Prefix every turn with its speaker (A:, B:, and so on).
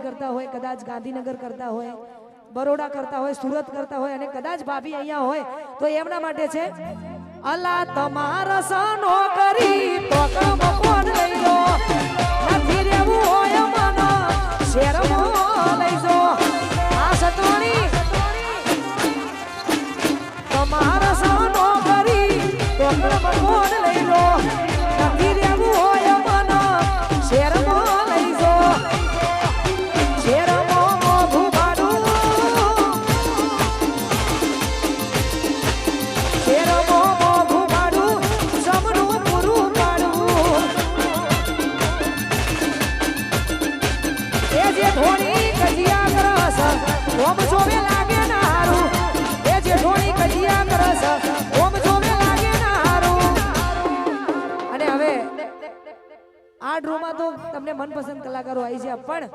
A: નોકરી કરતા હોય, કદાચ ગાંધીનગર કરતા હોય, બરોડા કરતા હોય, સુરત કરતા હોય અને કદાચ ભાભી અહીંયા હોય, તો એમના માટે છે, અલા તમારા સનો ઓમ જોવે લાગે ના હારું. અને હવે આ ડ્રોમાં તો તમને મનપસંદ કલાકારો આવી છે પણ